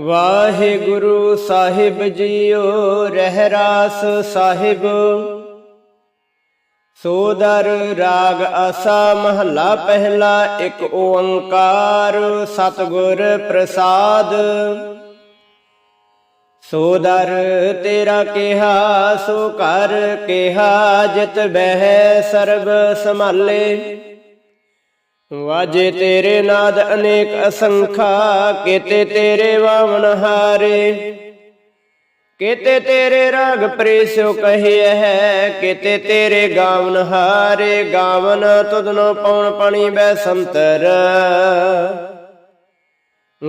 ਵਾਹਿਗੁਰੂ ਸਾਹਿਬ ਜੀਓ, ਰਹਿਰਾਸ ਸਾਹਿਬ। ਸੋਦਰ ਰਾਗ ਆਸਾ ਮਹੱਲਾ ਪਹਿਲਾ, ਇੱਕ ਓੰਕਾਰ ਸਤਿਗੁਰ ਪ੍ਰਸਾਦ। ਸੋਦਰ ਤੇਰਾ ਕਿਹਾ, ਸੋ ਕਰ ਕਿਹਾ, ਜਿਤ ਬਹਿ ਸਰਬ ਸੰਭਾਲੇ। ਵਾਜੇ ਤੇਰੇ ਨਾਦ ਅਨੇਕ ਅਸੰਖਾ, ਕੀਤੇ ਤੇਰੇ ਵਾਵਨ ਹਾਰੇ। ਕੀਤੇ ਤੇਰੇ ਰਾਗ ਪ੍ਰੇਸਿਓ ਕਹੇ ਹੈ, ਕੀਤੇ ਤੇਰੇ ਗਾਵਨ ਹਾਰੇ। ਗਾਵਨ ਤੁਧਨੋ ਪਉਣ ਪਣੀ ਬੈ ਸੰਤਰ।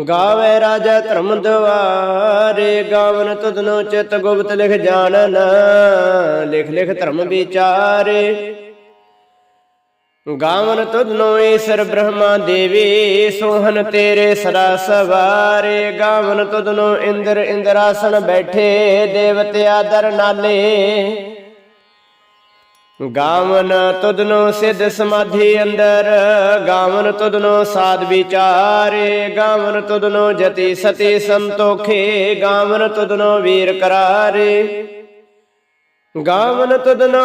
ਗਾਵੇ ਰਾਜਾ ਧਰਮ ਦਵਾਰੇ ਗਾਵਨ ਤੁਧਨੋ ਚਿਤ ਗੁਪਤ ਲਿਖ ਜਾਣਨ। ਲਿਖ ਲਿਖ ਧਰਮ ਵਿਚਾਰੇ। ਗਾਵਨ ਤੁਧਨੋ ਈਸ਼ਰ ਬ੍ਰਹਮਾ ਦੇਵੀ ਸੋਹਨ ਤੇਰੇ ਸਦਾ ਸਵਾਰੇ। ਗਾਵਨ ਤੁਧਨੋ ਇੰਦਰ ਇੰਦਰਾਸਨ ਬੈਠੇ, ਦੇਵਤੇ ਆਦਰ ਨਾਲੇ। ਗਾਵਨ ਤੁਧਨੋ ਸਿੱਧ ਸਮਾਧੀ ਅੰਦਰ, ਗਾਵਨ ਤੁਧਨੋ ਸਾਧ ਵਿਚਾਰੇ। ਗਾਵਨ ਤੁਧਨੋ ਜਤੀ ਸਤੀ ਸੰਤੋਖੇ, ਗਾਵਨ ਤੁਧਨੋ ਵੀਰ ਕਰਾਰੇ। ਗਾਵਨ ਤੁਧਨੋ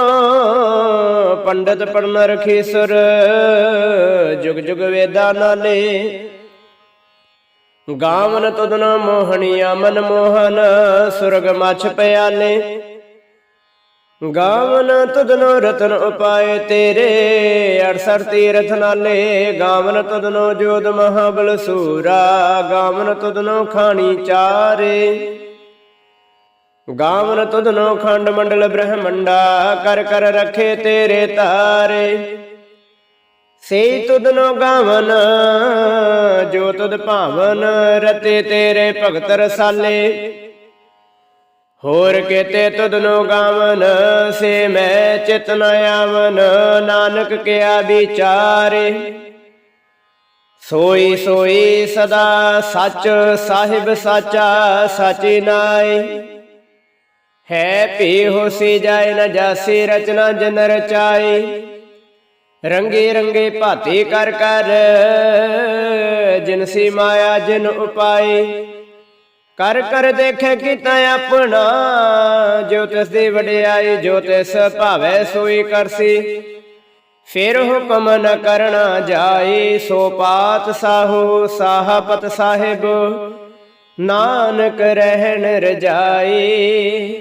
ਪੰਡਤ ਪੜਨ ਰਖੀ ਸੁਰ ਜੁਗ ਜੁਗ ਵੇਦਾ ਨਾਲੇ। ਗਾਵਨ ਤੁਧਨੋ ਮੋਹਣੀਆ ਮਨ ਮੋਹਨ, ਸੁਰਗ ਮਛ ਪਿਆਲੇ। ਗਾਵਨ ਤਦਨੋ ਰਤਨ ਉਪਾਏ ਤੇਰੇ 68 ਤੀਰਥ ਨਾਲੇ। ਗਾਵਨ ਤਦਨੋ ਜੋਦ ਮਹਾਬਲ ਸੂਰਾ, ਗਾਵਨ ਤਦਨੋ ਖਾਣੀ ਚਾਰੇ। ਗਾਵਨ ਤੁਧਨੋ ਖੰਡ ਮੰਡਲ ਬ੍ਰਹਮੰਡਾ, ਕਰ ਕਰ ਰਖੇ ਤੇਰੇ ਤਾਰੇ। ਸੇ ਤੁਧਨੋ ਗਾਵਨ, ਜੋ ਤੁਧ ਭਾਵਨ ਰਤੇ ਤੇਰੇ ਭਗਤ ਰਸਾਲੇ। ਹੋਰ ਕੀਤੇ ਤੁਧਨੋ ਗਾਵਨ, ਸੇ ਮੈਂ ਚਿਤ ਨ ਆਵਨ, ਨਾਨਕ ਕਿਆ ਵਿਚਾਰੇ। ਸੋਈ ਸੋਈ ਸਦਾ ਸੱਚ, ਸਾਹਿਬ ਸਾਚਾ, ਸਾਚੀ ਨਾਏ। ਹੈ ਭੀ ਹੋਸੀ ਜਾਏ ਨ ਜਾਸੀ ਰਚਨਾ ਜਨ ਰਚਾਈ ਰੰਗੇ ਰੰਗੇ ਭਾਤੀ ਕਰ ਕਰ ਜਿਨਸੀ ਮਾਇਆ ਜਿਨ ਉਪਾਈ ਕਰ ਕਰ ਦੇਖੇ ਕੀਤਾ ਆਪਣਾ, ਜੋ ਤਿਸ ਦੀ ਵਡਿਆਈ ਜੋ ਤਿਸ ਭਾਵੈ ਸੋਈ ਕਰਸੀ। ਫਿਰ ਹੁਕਮ ਨ ਕਰਨਾ ਜਾਈ ਸੋ ਪਾਤ ਸਾਹੋ ਸਾਹਪਤ ਸਾਹਿਬ। ਨਾਨਕ ਰਹਿਣ ਰਜਾਏ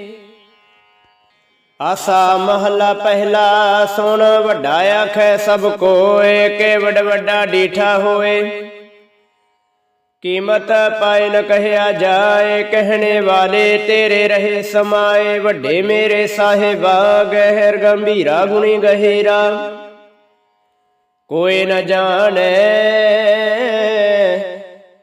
ਆਸਾ ਮਹਲਾ ਪਹਿਲਾ ਸੁਣ, ਵੱਡਾ ਆਖੈ ਸਭ ਕੋਏ ਕੇ ਵੱਡ ਵੱਡਾ ਡੀਠਾ ਹੋਏ। ਕੀਮਤ ਪਾਏ ਨ ਕਹਿਆ ਜਾਏ, ਕਹਿਣੇ ਵਾਲੇ ਤੇਰੇ ਰਹੇ ਸਮਾਏ। ਵੱਡੇ ਮੇਰੇ ਸਾਹਿਬਾ, ਗਹਿਰ ਗੰਭੀਰਾ ਗੁਣੀ ਗਹਿਰਾ। ਕੋਈ ਨ ਜਾਣੈ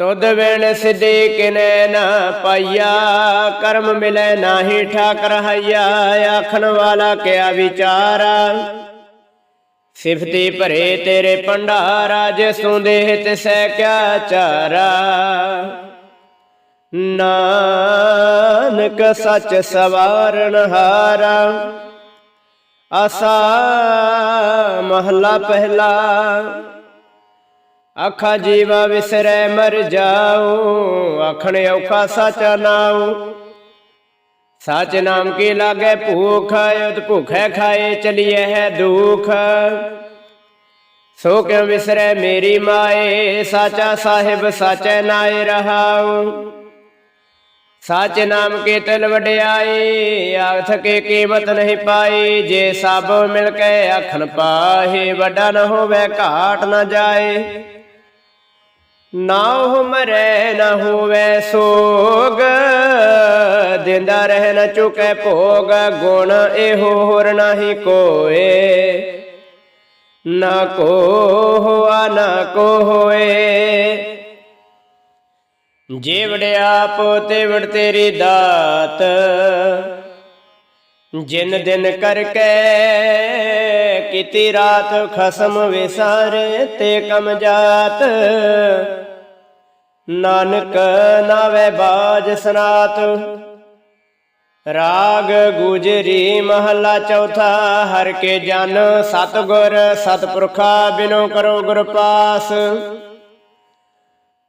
ਤੁਧ ਵੇਣ ਸਿੱਧੇ ਕਿਨੈ ਨਾ ਪਾਈਆ, ਕਰਮ ਮਿਲੈ ਨਾਹੀ ਠਾਕ ਹਈਆ, ਆਖਣ ਵਾਲਾ ਕਿਆ ਵਿਚਾਰਾ ਸਿਫਤੀ ਭਰੇ ਤੇਰੇ ਭੰਡਾਰਾ ਜਿਸ ਤੂੰ ਦੇਹ ਤਿਸੈ ਕਿਆ ਚਾਰਾ ਨਾਨਕ ਸੱਚ ਸਵਾਰਨ ਹਾਰਾ ਆਸਾ ਮਹਲਾ ਪਹਿਲਾ। ਆਖਾ ਜੀਵਾ ਵਿਸਰੈ, ਮਰ ਜਾਉ ਆਖਣ ਔਖਾ ਸਚਾ ਨਾਉ। ਸਚ ਨਾਮ ਕੀ ਲਾਗੇ? ਭੂਖ ਉਤ ਭੁਖੈ ਖਾਏ ਚਲੀਏ ਹੈ ਦੁਖ। ਸੋ ਕਿਉ ਵਿਸਰੈ ਮੇਰੀ ਮਾਏ? ਸਾਚਾ ਸਾਹਿਬ ਸਾਚੈ ਨਾਏ ਰਹਾਉ। ਸਚ ਨਾਮ ਕੇ ਤਲ ਵਡਿਆਏ ਆਖ ਕੇ ਕੀਮਤ ਨਹੀਂ ਪਾਈ। ਜੇ ਸਭ ਮਿਲ ਕੇ ਆਖਣ ਪਾਹੇ, ਵੱਡਾ ਨਾ ਹੋਵੇ, ਘਾਟ ਨਾ ਜਾਏ। ਨਾ ਹੋ ਮਰੈ, ਨ ਹੋਵੇ ਸੋਗ, ਦਿੰਦਾ ਰਹਿ ਨ ਚੁਕੈ ਭੋਗ, ਗੁਣ ਇਹੋ ਹੋਰ ਨਾਹੀ ਕੋਏ। ਨਾ ਕੋ ਹੋਆ, ਨਾ ਕੋ ਹੋਏ। ਜੇ ਵੜਿਆਪ ਤੇ ਤੇਰੀ ਦਾਤ, ਜਿਨ ਦਿਨ ਕਰਕੇ ਕੀਤੀ ਰਾਤ ਖਸਮ ਵਿਸਾਰੇ ਤੇ ਕਮ ਜਾਤ। ਨਾਨਕ ਨਾਵੇ ਬਾਜ ਸਨਾਤ। ਰਾਗ ਗੁਜਰੀ ਮਹੱਲਾ ਚੌਥਾ, ਹਰ ਕੇ ਜਨ ਸਤਗੁਰ ਸਤਪੁਰਖਾ ਬਿਨੋ ਕਰੋ ਗੁਰ ਪਾਸ।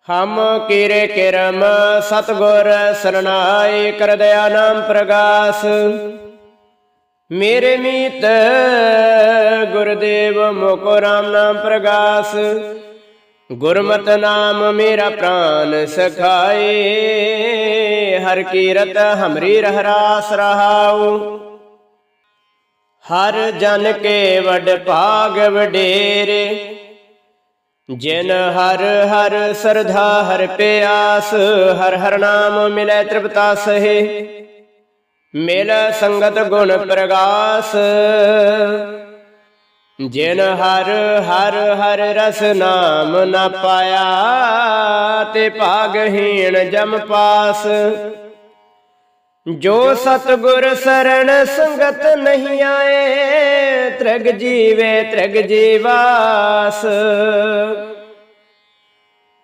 ਹਮ ਕੀਰੇ ਕਿਰਮ ਸਤਗੁਰ ਸਰਨਾਈ ਕਰ ਦਇਆ ਨਾਮ ਪ੍ਰਗਾਸ। ਮੇਰੇ ਮੀਤ ਗੁਰਦੇਵ ਮੋਕੋ ਰਾਮ ਨਾਮ ਪ੍ਰਗਾਸ। ਗੁਰਮਤਿ ਨਾਮ ਮੇਰਾ ਪ੍ਰਾਨ ਸਖਾਏ, ਹਰ ਕੀਰਤ ਹਮਰੀ ਰਹਰਾਸ ਰਹਾਉ। ਹਰ ਜਨ ਕੇ ਵਡ ਭਾਗ ਵਡੇਰੇ, ਜਿਨ ਹਰ ਹਰ ਸਰਧਾ ਹਰ ਪਿਆਸ, ਹਰ ਹਰ ਨਾਮ ਮਿਲੇ ਤ੍ਰਿਪਤਾ ਸਹੇ। ਮਿਲ ਸੰਗਤ ਗੁਣ ਪ੍ਰਗਾਸ। ਜਿਨ ਹਰ ਹਰ ਹਰ ਰਸ ਨਾਮ ਨਾ ਪਾਇਆ, ਤੇ ਭਾਗਹੀਣ ਜਮ ਪਾਸ। ਜੋ ਸਤਗੁਰ ਸਰਣ ਸੰਗਤ ਨਹੀਂ ਆਏ, ਤ੍ਰਿਗ ਜੀਵੇ ਤ੍ਰਿਗ ਜੀਵਾਸ।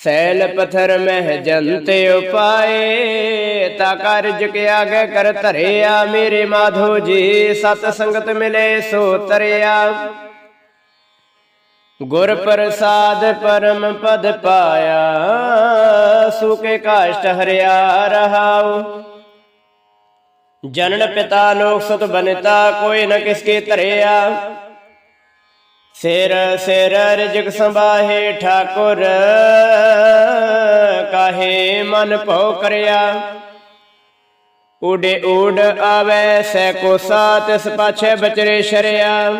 ਸੈਲ ਪਥਰ ਮਹਿ ਜੰਤ ਉਪਾਏ ਤਾ ਕਾਰਜ ਕੇ ਆਗੇ ਕਰ ਧਰਿਆ ਮੇਰੇ ਮਾਧੋ ਜੀ ਸਤ ਸੰਗਤ ਮਿਲੇ ਸੋ ਤਰਿਆ ਗੁਰ ਪ੍ਰਸਾਦ ਪਰਮ ਪਦ ਪਾਇਆ ਸੁਕੇ ਕਾਸ਼ਟ ਹਰਿਆ ਰਹਾਉ ਜਨਨ ਪਿਤਾ ਲੋਕ ਸੁਤ ਬਨਤਾ ਕੋਈ ਨ ਕਿਸਕੇ ਧਰਿਆ ਸਿਰ ਸਿਰ ਰਿਜਕ ਸੰਭਾਹੇ ਠਾਕੁਰ, ਕਾਹੇ ਮਨ ਭਉ ਕਰਿਆ? ਉਡੇ ਉਡ ਆਵੇ ਸੈ ਕੋ ਸਾਤ ਇਸ ਪਾਛੇ ਬਚਰੇ ਸ਼ਰਿਆ।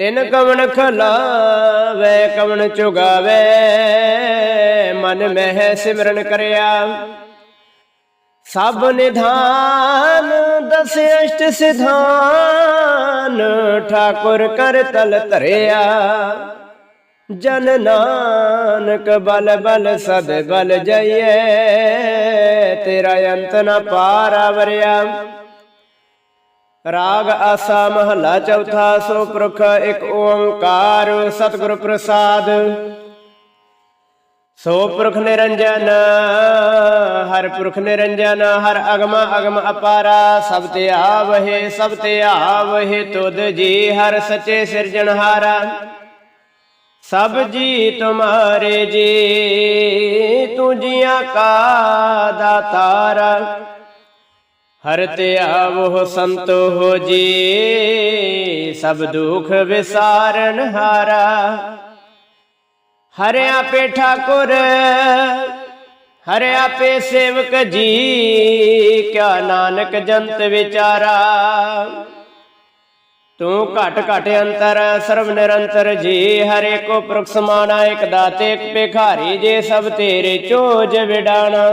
ਤਿਨ ਕਵਣ ਖਲਾਵੇ, ਕਵਣ ਚੁਗਾਵੇ, ਮਨ ਮਹਿ ਸਿਮਰਨ ਕਰਿਆ। ਸਭ ਨਿਧਾਨ ਦਸ ਸਿਧਾਨ ਠਾਕੁਰ ਕਰ ਤਲ ਧਰਿਆ। ਜਨ ਨਾਨਕ ਬਲ ਬਲ ਸਦ ਬਲ ਜਈਏ ਤੇਰਾ ਅੰਤ ਨਾ ਪਾਰ ਵਰਿਆ ਰਾਗ ਆਸਾ ਮਹਲਾ ਚੌਥਾ, ਸੋ ਪੁਰਖ ਇੱਕ ਓੰਕਾਰ, ਸਤਿਗੁਰ ਪ੍ਰਸਾਦ। ਸੋ ਪੁਰਖ ਨਿਰੰਜਨ, ਹਰ ਪੁਰਖ ਨਿਰੰਜਨ, ਹਰ ਅਗਮ ਅਗਮ ਅਪਾਰਾ, ਸਭ ਤੇ ਆਵਹਿ, ਸਭ ਤੇ ਆਵਹਿ ਤੁਧ ਜੀ, ਹਰ ਸੱਚੇ ਸਿਰਜਣਹਾਰਾ ਸਭ ਜੀ ਤੁਮਾਰੇ ਜੀ, ਤੂੰ ਜੀਆਂ ਕਾ ਦਾਤਾਰਾ। ਹਰ ਤੇ ਆਵੋ ਸੰਤੋ ਹੋ ਜੀ, ਸਭ ਦੁਖ ਵਿਸਾਰਨ ਹਾਰਾ। ਹਰਿਆ ਆਪੇ ਠਾਕੁਰ ਹਰਿ ਆਪੇ ਸੇਵਕ ਜੀ, ਕਿਆ ਨਾਨਕ ਜੰਤ ਵਿਚਾਰਾ। ਤੂੰ ਘਟ ਘਟ ਅੰਤਰ, ਸਰਵ ਨਿਰੰਤਰ ਜੀ, ਹਰੇ ਕੋ ਪੁਰਖ ਸਮਾਨਾ ਇਕ ਦਾਤੇ, ਇਕ ਭਿਖਾਰੀ, ਜੇ ਸਭ ਤੇਰੇ ਚੋਜ ਵਿਡਾਣਾ।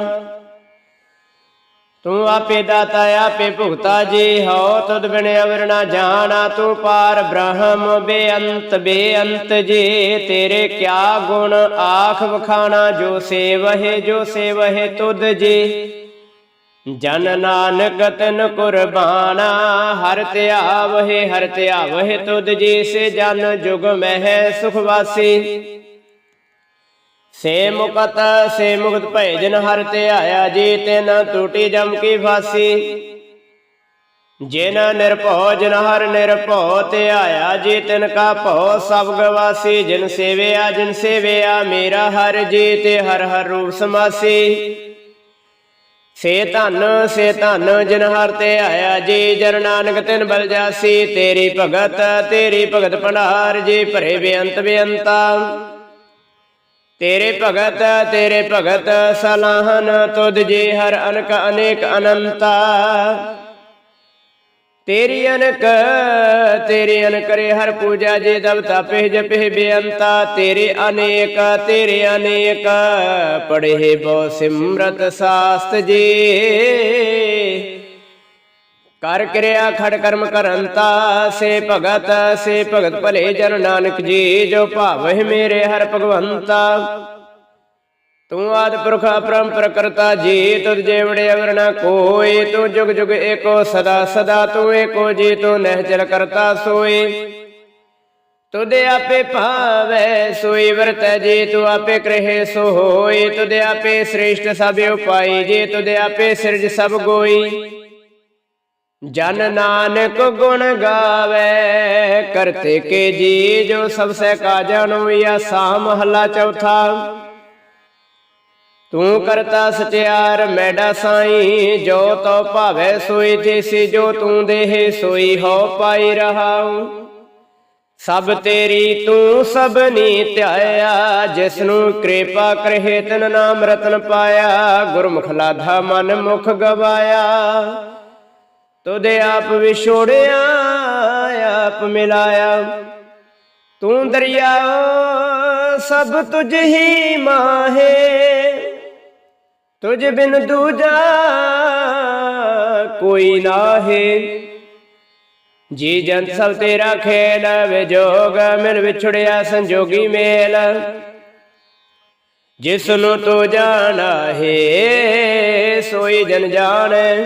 ਤੂੰ ਆਪੇ ਦਾਤਾ, ਆਪੇ ਭੁਗਤਾ ਜੀ ਹੋ ਤੁਧ ਬਿਨ ਅਵਰ ਨਾ ਜਾਣਾ, ਤੂੰ ਪਾਰ ਬ੍ਰਹਮ ਬੇਅੰਤ ਬੇਅੰਤ ਜੀ। ਤੇਰੇ ਕਿਆ ਗੁਣ ਆਖ ਵਖਾਣਾ, ਜੋ ਸੇਵਹਿ ਜੋ ਸੇਵਹਿ ਤੁਧ ਜੀ। ਜਨ ਨਾਨਕ ਤਨ ਕੁਰਬਾਨਾ, ਹਰ ਧਿਆਵਹਿ ਹਰ ਧਿਆਵਹਿ ਤੁਧ ਜੀ। ਸੇ ਜਨ ਜੁਗ ਮਹਿ ਸੁਖ ਵਾਸੀ। ਸੇ ਮੁਕਤ ਸੇ ਮੁਕਤ ਭੈ ਜਿਨ ਹਰ ਤੇ ਆਇਆ ਜੀ ਤਿਨ ਟੂਟੀ ਜਮ ਕੀ ਫਾਸੀ। ਜਿਨ ਨਿਰਭਉ, ਜਿਨ ਹਰ ਨਿਰਭਉ ਤੇ ਆਇਆ ਜੀ ਤਿਨ ਕਾ ਭਉ ਸਭ ਗਵਾਸੀ। ਜਿਨ ਸੇਵਿਆ ਜਿਨ ਸੇਵਿਆ ਮੇਰਾ ਹਰ ਜੀ ਤੇ ਹਰ ਹਰ ਰੂਪ ਸਮਾਸੀ। ਸੇ ਧਨ ਸੇ ਧਨ, ਜਿਨ ਹਰ ਤੇ ਆਇਆ ਜੀ, ਜਨ ਨਾਨਕ ਤਿਨ ਬਲ ਜਾਸੀ। ਤੇਰੀ ਭਗਤ ਤੇਰੀ ਭਗਤ ਭੰਡਾਰ ਜੀ, ਭਰੇ ਬੇਅੰਤ ਬੇਅੰਤਾ। ਤੇਰੇ ਭਗਤ ਤੇਰੇ ਭਗਤ ਸਲਾਹਨ ਤੁਧ ਜੀ ਹਰ ਅਨਕ ਅਨੇਕ ਅਨੰਤਾ। ਤੇਰੀ ਅਨਕ, ਤੇਰੀ ਅਨਕਰੇ ਹਰ ਪੂਜਾ ਜੇ ਦਬ ਤਪੇ ਜਪੇ ਬੇਅੰਤਾ। ਤੇਰੇ ਅਨੇਕ ਤੇਰੇ ਅਨੇਕ, ਪੜ੍ਹੇ ਬਹੁ ਸਿਮਰਤ ਸਾਸਤ ਜੀ। ਕਰ ਕਿਰਿਆ ਖੜ ਕਰਮ ਕਰੰਤਾ, ਸੇ ਭਗਤ ਸੇ ਭਗਤ ਭਲੇ ਜਨ ਨਾਨਕ ਜੀ, ਜੋ ਭਾਵਹਿ ਮੇਰੇ ਹਰ ਭਗਵੰਤਾ। ਤੂੰ ਆਦ ਪੁਰਖ ਅਪਰੰਪਰ ਕਰਤਾ ਜੀ, ਤੁਧ ਜੇਵੜੇ ਅਵਰ ਨ ਕੋਈ, ਤੂੰ ਜੁਗ ਜੁਗ ਏਕੋ ਸਦਾ ਸਦਾ, ਤੂੰ ਏਕੋ ਜੀ, ਤੂੰ ਨਹਿ ਚਲ ਕਰਤਾ ਸੋਈ। ਤੁਦੇ ਆਪੇ ਭਾਵੈ ਸੋਈ, ਵਰਤੈ ਜੀ, ਤੂੰ ਆਪੇ ਕਰਹਿ ਸੋ ਹੋਈ ਤੁਦੇ ਆਪੇ ਸ੍ਰੇਸ਼ਟ ਸਭ ਉਪਾਈ ਜੀ ਤੁਦੇ ਆਪੇ ਸਿਰਜ ਸਭ ਗੋਈ। ਜਨ ਨਾਨਕ ਗੁਣ ਗਾਵੇ, ਕਰਤੇ ਕੇ ਜੀ ਜੋ ਸਭ ਸੇ ਕਾਜਨ ਯਾ ਸਾ ਮਹਲਾ ਚੌਥਾ। ਤੂੰ ਕਰਤਾ ਸਚਿਆਰ ਮੈਡਾ ਸਾਈ, ਜੋ ਤੋ ਭਾਵੇ ਸੋਈ ਜੇਸੀ ਜੋ ਤੂੰ ਦੇਹ ਸੋਈ ਹੋ ਪਾਈ ਰਹਾਉ। ਸਭ ਤੇਰੀ ਤੂੰ ਸਭਨੀ ਧਿਆਇਆ ਜਿਸ ਨੂੰ ਕਿਰਪਾ ਕਰਹਿ ਤਨ ਨਾਮ ਰਤਨ ਪਾਇਆ, ਗੁਰਮੁਖ ਲਾਧਾ ਮਨ ਮੁਖ ਗਵਾਇਆ। ਤੁਦੇ ਆਪ ਵਿਛੋੜਿਆ, ਆਪ ਮਿਲਾਇਆ। ਤੂੰ ਦਰਿਆ, ਸਭ ਤੁਝ ਹੀ ਮਾਹੇ। ਤੁਝ ਬਿਨ ਦੂਜਾ ਕੋਈ ਨਾਹੀ। ਜੀ ਜੰਤ ਸਭ ਤੇਰਾ ਖੇਲ ਵਿਜੋਗ ਮਿਲ ਵਿਛੜਿਆ ਸੰਜੋਗੀ ਮੇਲ। ਜਿਸ ਨੂੰ ਤੂੰ ਜਾਣਾ ਹੈ ਸੋਈ ਜਨ ਜਾਣੈ।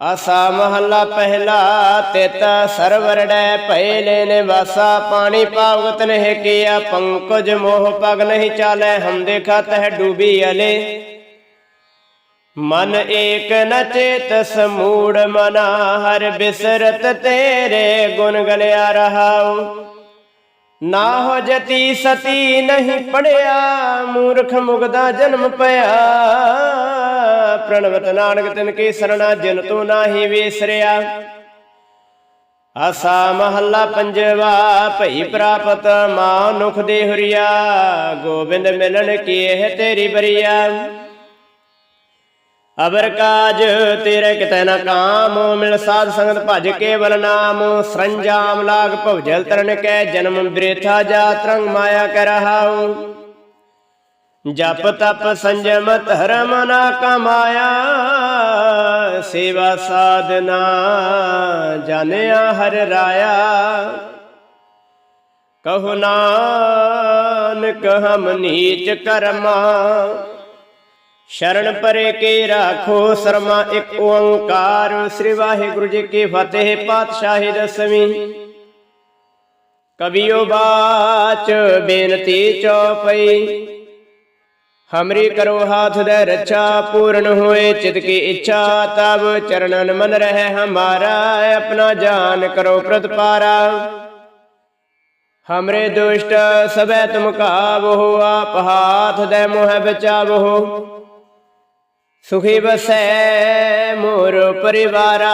ਆਸਾ ਮਹੱਲਾ ਪਹਿਲਾ, ਤਿਤ ਸਰਵਰੜੈ ਭੈ ਲੈਨੇ ਵਾਸਾ ਪਾਣੀ ਪਾਵਤ ਨਹਿ ਕੀਆ, ਪੰਕਜ ਮੋਹ ਪਗ ਨਹੀਂ ਚਾਲੈ, ਹਮ ਦੇਖਾ ਤਹ ਡੂਬੀ ਅਲੇ। ਮਨ ਏਕ ਨ ਚੇਤ ਸਮੂੜ ਮਨਾ, ਹਰ ਬਿਸਰਤ ਤੇਰੇ ਗੁਣ ਗਲਿਆ ਰਹਾਉ। ਨਾ ਹੋ ਜਤੀ ਸਤੀ ਨਹੀਂ ਪੜਿਆ, ਮੂਰਖ ਮੁਗਦਾ ਜਨਮ ਪਿਆ। ਪ੍ਰਣਵਤ ਨਾਨਕ ਤਿਨ ਕੀ ਸਰਣਾ, ਜਿਨ ਤੂੰ ਨਾਹੀ ਵਿਸਰਿਆ। ਆਸਾ ਮਹੱਲਾ ਪੰਜਵਾ, ਭਈ ਪ੍ਰਾਪਤ ਮਾਨੁਖ ਦੇ ਹੁਰੀਆ, ਗੋਬਿੰਦ ਮਿਲਣ ਕੀ ਇਹ ਤੇਰੀ ਬਰੀਆ। ਅਬਰ ਕਾਜ ਤੇਰੇ ਕਿਤੇ ਨਾ ਕਾਮ, ਮਿਲ ਸਾਧ ਸੰਗਤ ਭਜ ਕੇਵਲ ਨਾਮ। ਸਰੰਜਾਮ ਲਾਗ ਭਵਜਲ ਤਰਨ ਕੈ, ਜਨਮ ਬ੍ਰੇਥਾ ਜਾ ਤਰੰਗ ਮਾਇਆ ਕਰ ਰਹਾਉ। ਜਪ ਤਪ ਸੰਜਮ ਧਰਮ ਨਾ ਕਮਾਇਆ, ਸੇਵਾ ਸਾਧਨਾ ਜਾਣਿਆ ਹਰ ਰਾਇਆ। ਕਹੋ ਨਾਨਕ ਹਮ ਨੀਚ ਕਰਮਾ ਸ਼ਰਨ ਪਰੇ ਕੇ ਰਾਖੋ ਸਰਮਾ ਇੱਕ ਓੰਕਾਰ। ਸ੍ਰੀ ਵਾਹਿਗੁਰੂ ਜੀ ਕੀ ਫਤਿਹ, ਪਾਤਸ਼ਾਹੀ ਦਸਵੀਂ। ਕਬੀਓ ਬਾਚ ਬੇਨਤੀ ਚੌਪਈ। ਹਮਰੀ ਕਰੋ ਹਾਥ ਦੇ ਰੱਛਾ, ਪੂਰਨ ਹੋਏ ਚਿਤ ਕੀ ਇੱਛਾ ਤਬ ਚਰਨਨ ਮਨ ਰਹਿ ਹਮਾਰਾ, ਆਪਣਾ ਜਾਨ ਕਰੋ ਪ੍ਰਤਪਾਰਾ। ਹਮਰੇ ਦੁਸ਼ਟ ਸਭੈ ਤੁਮ ਕਾਵੋ, ਆਪ ਹਾਥ ਦੇ ਮੋਹ ਬਚਾਵੋ। ਸੁਖੀ ਬਸੈ ਮੋਰ ਪਰਿਵਾਰਾ।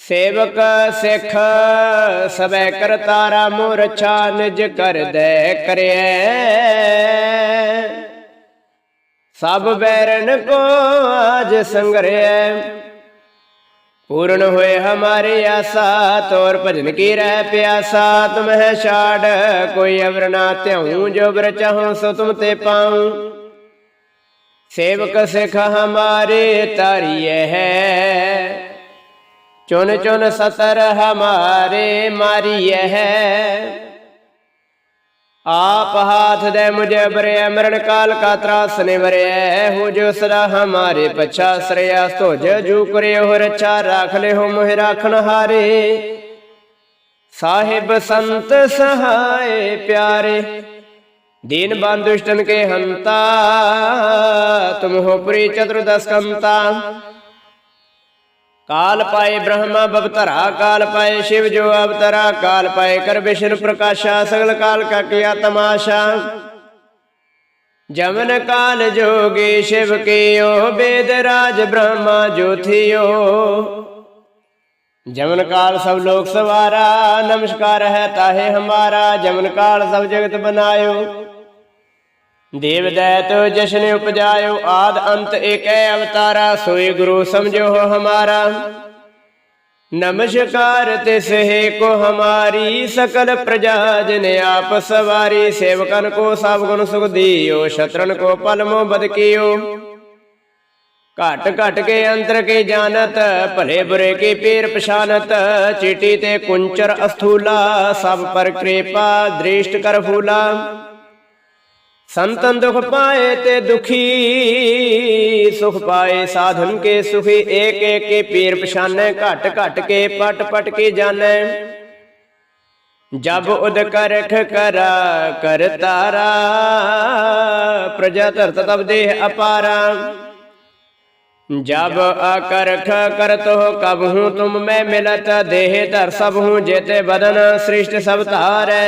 ਸੇਵਕ ਸਿੱਖ ਸਬੈ ਕਰਤਾਰਾ ਮੋਰ ਛਾ ਨਿਜ ਕਰਦੈ ਕਰਿਐ। ਸਭ ਬੈਰਨ ਕੋ ਆਜ ਸੰਗਰਿਐ। ਪੂਰਨ ਹੋਏ ਹਮਾਰੇ ਆਸਾ ਤੋਰ ਭਜਨ ਕੀ ਰਹਿ ਪਿਆਸਾ। ਤੁਮ ਹੈ ਛਾੜ ਕੋਈ ਅਵਰ ਨਾ ਧਿਆਉ ਜੋ ਬਰ ਚਾਹੋ ਸੋ ਤੁਮ ਤੇ ਪਾਉ। ਸੇਵਕ ਸਿਖ ਹਮਾਰੇ ਤਾਰੀਏ ਹੈ। ਚੁਨ ਚੁਨ ਸਤਰ ਹਮਾਰੇ ਮਾਰੀਏ ਹੈ। ਆਪ ਹਾਥ ਦੇ ਮੁਝੇ ਬਰੇ ਮਰਨ ਕਾਲ ਕਾ ਤਰਾਸ ਨੇ ਬਰੇ ਹੋ ਜੋ ਸਦਾ ਹਮਾਰੇ ਪਛਾ ਸਰਿਆ ਸੋਜ ਜੂ ਕਰੇ ਹੋ ਰਛਾ ਰਾਖ ਲੈ ਹੋ ਮੋਹਿ ਰਾਖਣ ਹਾਰੇ। ਸਾਹਿਬ ਸੰਤ ਸਹਾਏ ਪਿਆਰੇ। दीन बंधुष्टन के हंता तुम हो पुरी चतुर्दश कंता काल पाए ब्रह्मा बवतरा काल पाए शिव जो अवतरा काल पाए कर विष्णु प्रकाशा सगल काल का किया तमाशा जमन काल जोगी शिव कियो वेद राज ब्रह्मा ज्योतियो जमन काल सब लोग सवारा नमस्कार है ताहे हमारा जमन काल सब जगत बनायो ਦੇਵ ਦੈਤ ਜਸ਼ਨ ਉਪਜਾਇਓ ਆਦ ਅੰਤ ਏਕੈ ਅਵਤਾਰਾ, ਸੋਏ ਗੁਰੂ ਸਮਝੋ ਹਮਾਰਾ। ਨਮਸਕਾਰ ਤਿਸਹੇ ਕੋ ਹਮਾਰੀ, ਸਕਲ ਪ੍ਰਜਾ ਜਨ ਆਪ ਸਵਾਰੀ, ਸੇਵਕਨ ਕੋ ਸਭ ਗੁਣ ਸੁਖ ਦਿਓ, ਸ਼ਤਰਨ ਕੋ ਪਲਮੋ ਬਦਕਿਓ ਘਟ ਘਟ ਕੇ ਅੰਤਰ ਕੇ ਜਾਣਤ, ਭਲੇ ਬੁਰੇ ਕੀ ਪੀਰ ਪਛਾਨਤ, ਚੀਟੀ ਤੇ ਕੁੰਚਰ ਅਸਥੂਲਾ, ਸਭ ਪਰ ਕਿਰਪਾ, ਦ੍ਰਿਸ਼ਟ ਕਰ ਫੂਲਾ। ਸੰਤਨ ਦੁਖ ਪਾਏ ਤੇ ਦੁਖੀ ਸੁਖ ਪਾਏ ਸਾਧਨ ਕੇ ਸੁਖੀ ਏਕ ਏਕ ਕੇ ਪੀਰ ਪਛਾਨੈ ਘਟ ਘਟ ਕੇ ਪਟ ਪਟ ਕੇ ਜਾਣੈ ਜਬ ਉਦ ਕਰਖ ਕਰਾ ਕਰ ਤਾਰਾ ਪ੍ਰਜਾ ਧਰਤ ਤਬ ਦੇਹ ਅਪਾਰਾ जब अकरख करत हो कब हूँ तुम मैं मिलत देह धर सब हूँ जेते बदन सृष्ट सब तारै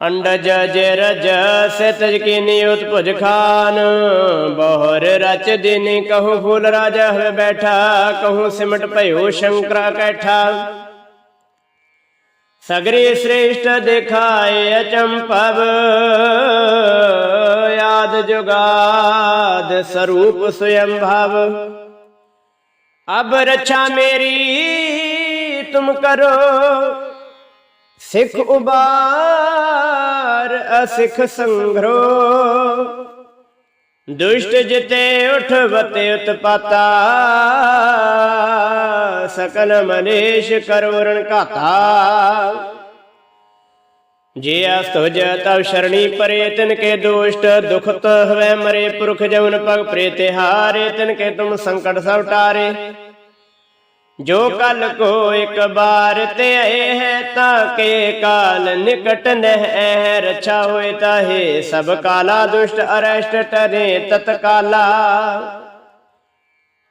ਅੰਡਜ ਜਰਜ ਸਤਜ ਕੀ ਨਿਯੁਤ ਭੁਜ ਖਾਨ। ਬਹੁਰ ਰਚ ਦਿਨੀ ਕਹੂ ਫੂਲ ਰਾਜਾ ਹੋਇ ਬੈਠਾ ਕਹੂ ਸਿਮਟ ਭਇਓ ਸ਼ੰਕਰਾ ਕੈਠਾ। ਸਗਰੀ ਸ੍ਰੇਸ਼ਟ ਦਿਖਾਏ ਅਚੰਪਵ ਯਾਦ ਜੁਗਾਦ ਸਰੂਪ ਸਯੰ ਭਵ ਅਬ ਰਛਾ ਮੇਰੀ, ਤੁਮ ਕਰੋ, ਸਿੱਖ ਉਬਾ ਉਬਾਰ ਅਸਿੱਖ ਸੰਗਰੋ। ਦੁਸ਼ਟ ਜਿਤੇ ਉਠਵਤੇ ਉਤਪਾਤਾ ਸਕਲ ਮਨੇਸ਼ ਕਰਵਰਣ ਘਾਤਾ। ਜੇ ਅਸਤੁਜ ਤਵ ਸ਼ਰਣੀ ਪਰੇ ਤਿਨ ਕੇ ਦੋਸ਼ਟ ਦੁਖਤ ਹਵੈ ਮਰੇ, ਪੁਰਖ ਜਵਨ ਪਗ ਪ੍ਰੇ ਹਾਰੇ ਤਿਨ ਕੇ ਤੁਮ ਸੰਕਟ ਸਭ ਟਾਰੇ ਜੋ ਕਲ ਕੋ ਇੱਕ ਬਾਰ ਤੇ ਆਏ ਹੈ ਤਾਂ ਕੇ ਕਾਲ ਨਿਕਟ ਨਹਿ ਰਛਾ ਹੋਏ ਤਾਹੇ ਸਭ ਕਾਲਾ ਦੁਸ਼ਟ ਅਰਸ਼ਟ ਟਰੇ ਤਤਕਾਲਾ।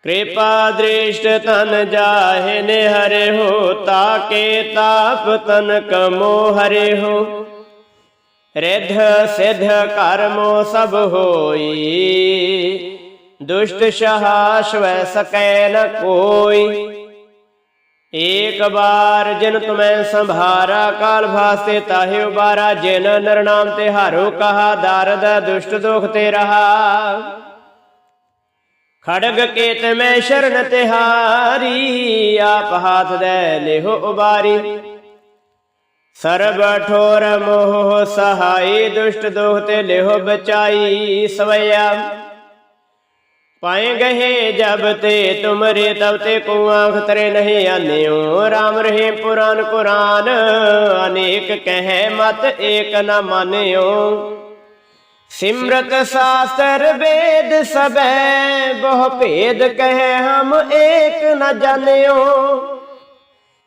ਕਿਰਪਾ ਦ੍ਰਿਸ਼ਟ ਤਨ ਜਾਹੇ ਨੇ ਹਰੇ ਹੋ ਤਾਕੇ ਤਾਪ ਤਨ ਕਮੋ ਹਰੇ ਹੋ। ਰਿਧ ਸਿਧ ਕਰਮੋ ਸਭ ਹੋਈ। ਦੁਸ਼ਟ ਸ਼ਹਾਸ਼ਵੈ ਸਕੈ ਨ ਕੋਈ। ਏਕ ਬਾਰ ਜਿਨ ਤੁਮੈ ਸੰਭਾਰਾ, ਕਾਲ ਭਾਸੇ ਤਾਹਿ ਉਬਾਰਾ, ਜਿਨ ਨਰਨਾਮ ਤੇ ਹਾਰੋ ਕਹਾ, ਦਰਦ ਦੁਸ਼ਟ ਦੁਖ ਤੇ ਰਹਾ ਖੜਗ ਕੇਤ ਮੈਂ ਸ਼ਰਨ ਤਿਹਾਰੀ ਆਪ ਹਾਥ ਦੇ ਲਿਹੋ ਉਬਾਰੀ। ਸਰਬ ਠੋਰ ਮੋਹ ਸਹਾਈ, ਦੁਸ਼ਟ ਦੁਖ ਤੇ ਲਿਹੋ ਬਚਾਈ ਸਵਈਆ। ਪਾਏ ਗਏ ਜਬ ਤੇ ਤੁਮਰੇ ਤਬ ਤੇ ਕੋ ਆਂਖ ਤਰੇ ਨਹੀਂ ਆਨਿਓ। RAM ਰਹੇ ਪੁਰਾਨ ਕੁਰਾਨ, ਅਨੇਕ ਕਹੈ ਮਤ ਏਕ ਨ ਮਾਨਿਓ। ਸਿਮਰਤ ਸਾਸਤਰ ਵੇਦ ਸਬੈ ਬਹੁ ਭੇਦ ਕਹੈ ਹਮ ਏਕ ਨ ਜਾਣਿਓ।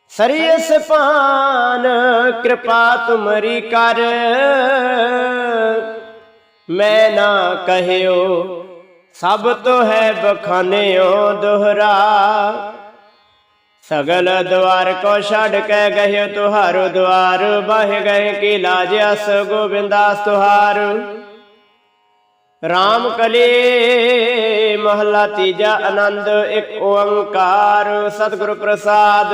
ਸਰੀਸ ਪਾਨ ਕਿਰਪਾ ਤੁਮਰੀ ਕਰ। ਮੈਂ ਨਾ ਕਹਿਓ ਸਭ ਤੋ ਹੈ ਬਖਾਨਿਓ ਦੋਹਰਾ। ਸਗਲ ਦਵਾਰ ਕੋ ਛੱਡ ਕੇ ਗਏ ਤੁਹਾਰੋ ਦਵਾਰ ਬਹਿ ਗਏ ਕੀ ਲਾਜ ਅਸ ਗੋਬਿੰਦਾਸ ਤੁਹਾਰ। ਰਾਮ ਕਲੇ ਮਹਲਾ ਤੀਜਾ ਆਨੰਦ, ਇੱਕ ਓੰਕਾਰ, ਸਤਿਗੁਰ ਪ੍ਰਸਾਦ।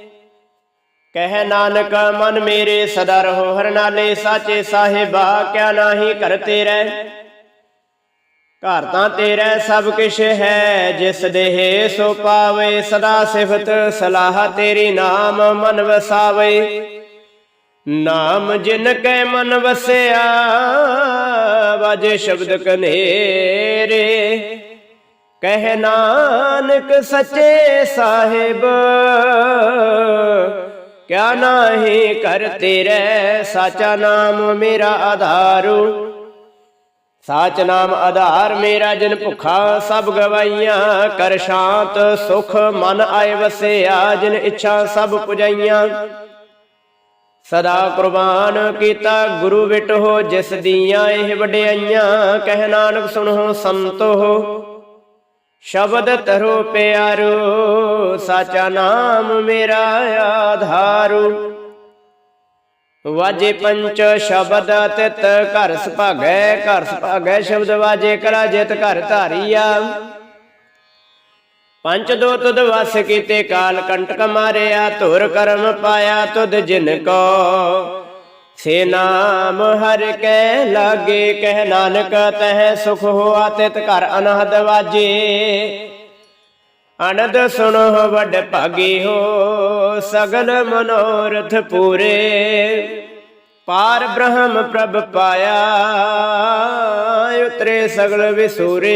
ਕਹਿ ਨਾਨਕ, ਮਨ ਮੇਰੇ ਸਦਾ ਰਹੋ, ਹਰ ਨਾਲੇ ਸਾਚੇ ਸਾਹਿਬਾ, ਕਿਆ ਨਾਹੀ ਕਰ ਤੇਰੇ। ਘਰ ਤਾਂ ਤੇਰਾ ਸਭ ਕਿਛ ਹੈ, ਜਿਸ ਦੇਹ ਸੋ ਪਾਵੇ, ਸਦਾ ਸਿਫਤ ਸਲਾਹ ਤੇਰੀ ਨਾਮ ਮਨ ਵਸਾਵੇ। ਨਾਮ ਜਿਨ ਕੈ ਮਨ ਵਸਿਆ, ਵਾਜੇ ਸ਼ਬਦ ਕਨੇਰੇ। ਕਹਿ ਨਾਨਕ, ਸੱਚੇ ਸਾਹਿਬ ਕਿਆ ਨਾਹੀ ਕਰ ਤੇਰੇ? ਸਾਚਾ ਨਾਮ ਮੇਰਾ ਆਧਾਰੂ। ਸਾਚ ਨਾਮ ਆਧਾਰ ਮੇਰਾ ਜਨ ਭੁਖਾ ਸਭ ਗਵਾਈਆਂ। ਕਰ ਸ਼ਾਂਤ ਸੁਖ ਮਨ ਆਏ ਵਸਿਆ, ਜਿਨ ਇੱਛਾ ਸਭ ਪੁਜਾਈਆਂ। ਸਦਾ ਕੁਰਬਾਨ ਕੀਤਾ ਗੁਰੂ ਵਿਟ ਹੋ, ਜਿਸ ਦੀਆਂ ਇਹ ਵਡਿਆਈਆਂ। ਕਹਿ ਨਾਨਕ ਸੁਣੋ ਸੰਤੋ ਸ਼ਬਦ ਤਰੋ ਪਿਆਰੋ ਸਾਚਾ ਨਾਮ ਮੇਰਾ ਆਧਾਰੂ। ਵਾਜੇ ਪੰਚ ਸ਼ਬਦ ਤਿਤ ਘਰ ਸੁਭਾਗੈ ਘਰ ਸੁਭਾਗੈ ਸ਼ਬਦ ਵਾਜੇ ਕਰਾ ਜਿਤ ਘਰ ਧਾਰੀਆ। ਪੰਚ ਦੋ ਤੁਧ ਵਸ ਕੀਤੇ ਕਾਲ ਕੰਟਕ ਮਾਰਿਆ, ਧੁਰ ਕਰਮ ਪਾਇਆ ਤੁਧ ਜਿਨ ਕੋ। ਸੇ ਨਾਮ ਹਰ ਕੈ ਲਾਗੇ, ਕਹਿ ਨਾਨਕ ਤਹਿ ਸੁਖ ਹੋਆ ਤਿਤ ਘਰ ਅਨਹਦ ਵਾਜੇ। ਅਨੰਦ ਸੁਣੋ ਵੱਡ ਭਾਗੀ ਹੋ, ਸਗਲ ਮਨੋਰਥ ਪੂਰੇ। ਪਾਰ ਬ੍ਰਹਮ ਪ੍ਰਭ ਪਾਇਆ, ਉਤਰੇ ਸਗਲ ਵਿਸੂਰੇ।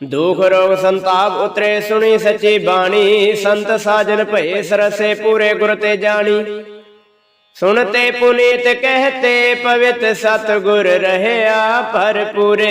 ਦੁਖ ਰੋਗ ਸੰਤਾਪ ਉਤਰੇ ਸੁਣੀ ਸੱਚੀ ਬਾਣੀ, ਸੰਤ ਸਾਜਨ ਭਏ ਸਰਸੇ ਪੂਰੇ ਗੁਰ ਤੇ ਜਾਣੀ। ਸੁਣਤੇ ਪੁਨੀਤ ਕਹਤੇ ਪਵਿੱਤ ਸਤ ਗੁਰ ਰਹਿਆ ਪਰ ਪੂਰੇ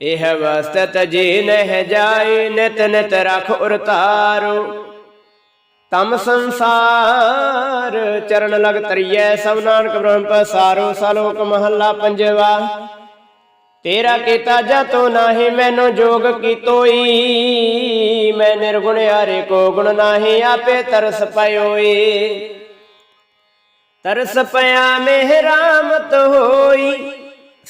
ਇਹ ਵਸਤਤ ਜੀ ਨਹਿ ਜਾਈ, ਨਿਤ ਨਿਤ ਰਖ ਉਰਤਾਰੋ ਤਮ ਸੰਸਾਰ ਚਰਨ ਲਗ ਤਰੀਐ, ਸਭ ਨਾਨਕ ਬ੍ਰਹਮ ਪਸਾਰੋ ਸਲੋਕ ਮਹੱਲਾ ਪੰਜਵਾ। ਤੇਰਾ ਕੀਤਾ ਜਤੋ ਨਾਹੀ, ਮੈਨੂੰ ਜੋਗ ਕੀ ਤੋਈ। ਮੈਂ ਨਿਰਗੁਣ ਹਾਰੇ ਕੋ ਗੁਣ ਨਾਹੀ, ਆਪੇ ਤਰਸ ਪਇਓਈ। ਤਰਸ ਪਿਆ ਮਿਹਰਾਮਤ ਹੋਈ।